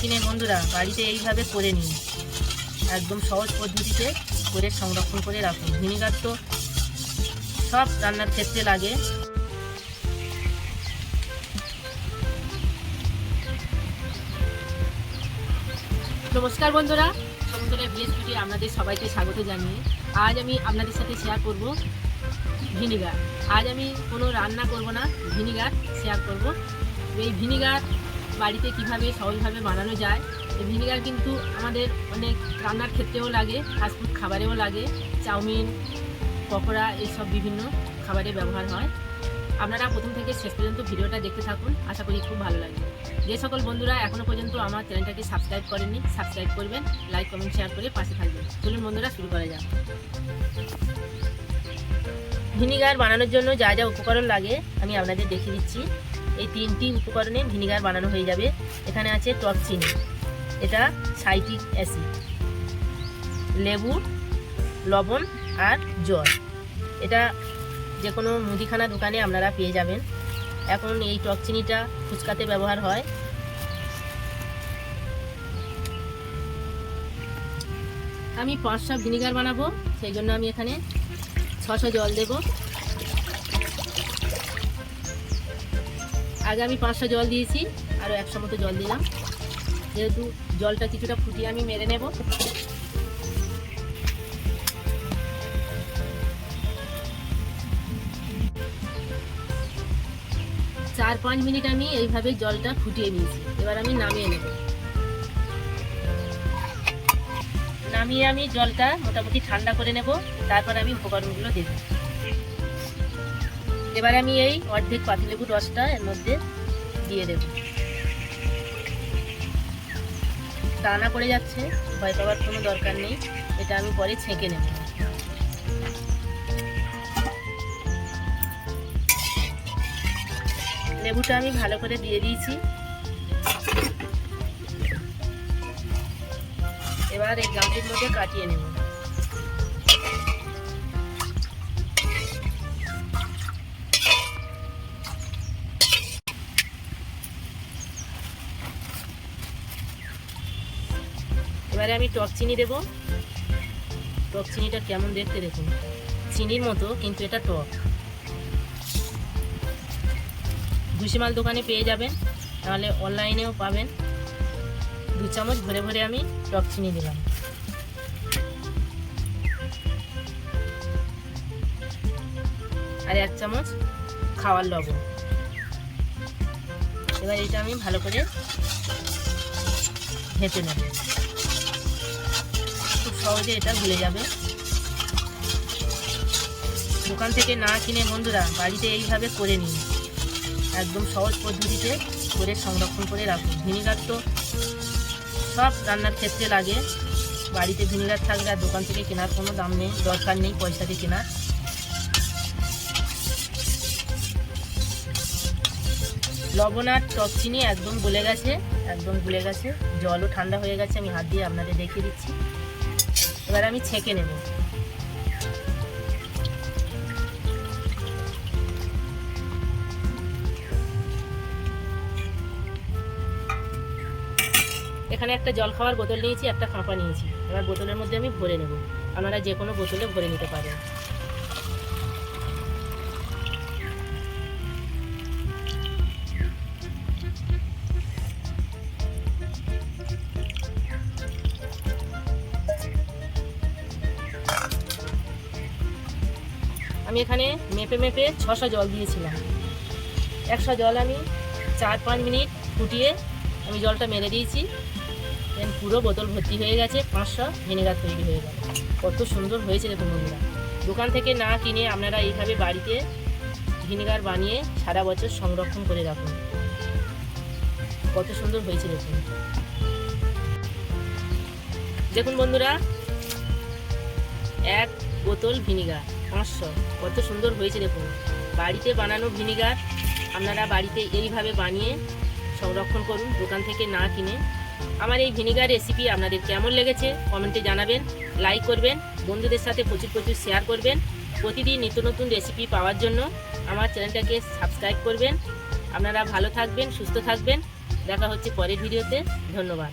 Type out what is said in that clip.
কিনে বন্ধুরা বাড়িতে এইভাবে করে নিন। একদম সহজ পদ্ধতিতে করে সংরক্ষণ করে রাখুন। ভিনিগার তো সব রান্নার ক্ষেত্রে লাগে। নমস্কার বন্ধুরা সমুদ্রের বিএসপিটি আপনাদের সবাইকে স্বাগত জানিয়ে আজ আমি আপনাদের সাথে শেয়ার করব ভিনিগার। আজ আমি কোনো রান্না করব না, ভিনিগার শেয়ার করব। এই ভিনিগার বাড়িতে কীভাবে সহজভাবে বানানো যায়, এই ভিনিগার কিন্তু আমাদের অনেক রান্নার ক্ষেত্রেও লাগে ফাস্টফুড খাবারেও লাগে, চাউমিন, পকোড়া এইসব বিভিন্ন খাবারে ব্যবহার হয়। আপনারা প্রথম থেকে শেষ পর্যন্ত ভিডিওটা দেখতে থাকুন, আশা করি খুব ভালো লাগবে। যে সকল বন্ধুরা এখনও পর্যন্ত আমার চ্যানেলটাকে সাবস্ক্রাইব করেননি, সাবস্ক্রাইব করবেন, লাইক, কমেন্ট, শেয়ার করে পাশে থাকবেন। চলুন বন্ধুরা, শুরু করা যাক। ভিনিগার বানানোর জন্য যা যা উপকরণ লাগে আমি আপনাদের দেখিয়ে দিচ্ছি। এই তিনটি উপকরণে ভিনিগার বানানো হয়ে যাবে। এখানে আছে টক চিনি। এটা সাইট্রিক অ্যাসিড। লেবু, লবণ আর জল। এটা যে কোনো মুদিখানা দোকানে আপনারা পেয়ে যাবেন। এখন এই টক চিনিটা ফুচকাতে ব্যবহার হয়। আমি পাঁচশো ভিনিগার বানাবো, সেই জন্য আমি এখানে ছশো জল দেব। আগে আমি পাঁচশো জল দিয়েছি আরও একশো মতো জল দিলাম। যেহেতু জলটা কিছুটা ফুটিয়ে আমি মেরে নেব। চার পাঁচ মিনিট আমি এইভাবে জলটা ফুটিয়ে নিয়েছি। এবার আমি নামিয়ে নেব। নামিয়ে আমি জলটা মোটামুটি ঠান্ডা করে নেব। তারপর আমি উপকরণগুলো দেব। এবার আমি এই অর্ধেক পাতিলেবুর রসটা এর মধ্যে দিয়ে দেব। টানা পড়ে যাচ্ছে, ভয় পাওয়ার কোনো দরকার নেই। এটা আমি পরে ছেঁকে নেব। লেবুটা আমি ভালো করে দিয়ে দিয়েছি। এবার এই গামটির মধ্যে কাটিয়ে নেব। এবারে আমি টক চিনি দেব। টক চিনিটা কেমন দেখতে দেখুন। চিনির মতো, কিন্তু এটা টক। ভুসিমাল দোকানে পেয়ে যাবেন, তাহলে অনলাইনেও পাবেন। দু চামচ ভরে ভরে আমি টক চিনি দিলাম। আর এক চামচ খাওয়ার লবণ। এবার এটা আমি ভালো করে হেঁটে নেব। সহজে এটা ভুলে যাবে। দোকান থেকে না কিনে বন্ধুরা বাড়িতে এইভাবে করে নিন। একদম সহজ পদ্ধতিতে করে সংরক্ষণ করে রাখুন। ভিনিগার তো সব রান্নার ক্ষেত্রে লাগে। বাড়িতে ভিনিগার থাকলে আর দোকান থেকে কেনার কোনো দাম নেই, দরকার নেই পয়সা দিয়ে কেনার। লবণ আর টক চিনি একদম গলে গেছে, একদম গুলে গেছে। জলও ঠান্ডা হয়ে গেছে, আমি হাত দিয়ে আপনাদের দেখিয়ে দিচ্ছি। এবার আমি ছেঁকে নেব। এখানে একটা জল খাওয়ার বোতল নিয়েছি, একটা ফাঁপা নিয়েছি। এবার বোতলের মধ্যে আমি ভরে নেব। আপনারা যে কোনো বোতলে ভরে নিতে পারেন। আমি এখানে মেপে মেপে ছশো জল দিয়েছিলাম। একশো জল আমি চার পাঁচ মিনিট ফুটিয়ে আমি জলটা মেরে দিয়েছি। দেন পুরো বোতল ভর্তি হয়ে গেছে, পাঁচশো ভিনেগার তৈরি হয়ে গেল। কত সুন্দর হয়েছে দেখুন বন্ধুরা। দোকান থেকে না কিনে আপনারা এইভাবে বাড়িতে ভিনেগার বানিয়ে সারা বছর সংরক্ষণ করে রাখুন। কত সুন্দর হয়েছে দেখুন দেখুন বন্ধুরা, এক বোতল ভিনিগার। পাঁচশো। কত সুন্দর হয়েছে দেখুন। বাড়িতে বানানো ভিনিগার আপনারা বাড়িতে এইভাবে বানিয়ে সংরক্ষণ করুন, দোকান থেকে না কিনে। আমার এই ভিনিগার রেসিপি আপনাদের কেমন লেগেছে কমেন্টে জানাবেন লাইক করবেন, বন্ধুদের সাথে প্রচুর প্রচুর শেয়ার করবেন। প্রতিদিন নিত্য নতুন রেসিপি পাওয়ার জন্য আমার চ্যানেলটাকে সাবস্ক্রাইব করবেন। আপনারা ভালো থাকবেন, সুস্থ থাকবেন। দেখা হচ্ছে পরের ভিডিওতে। ধন্যবাদ।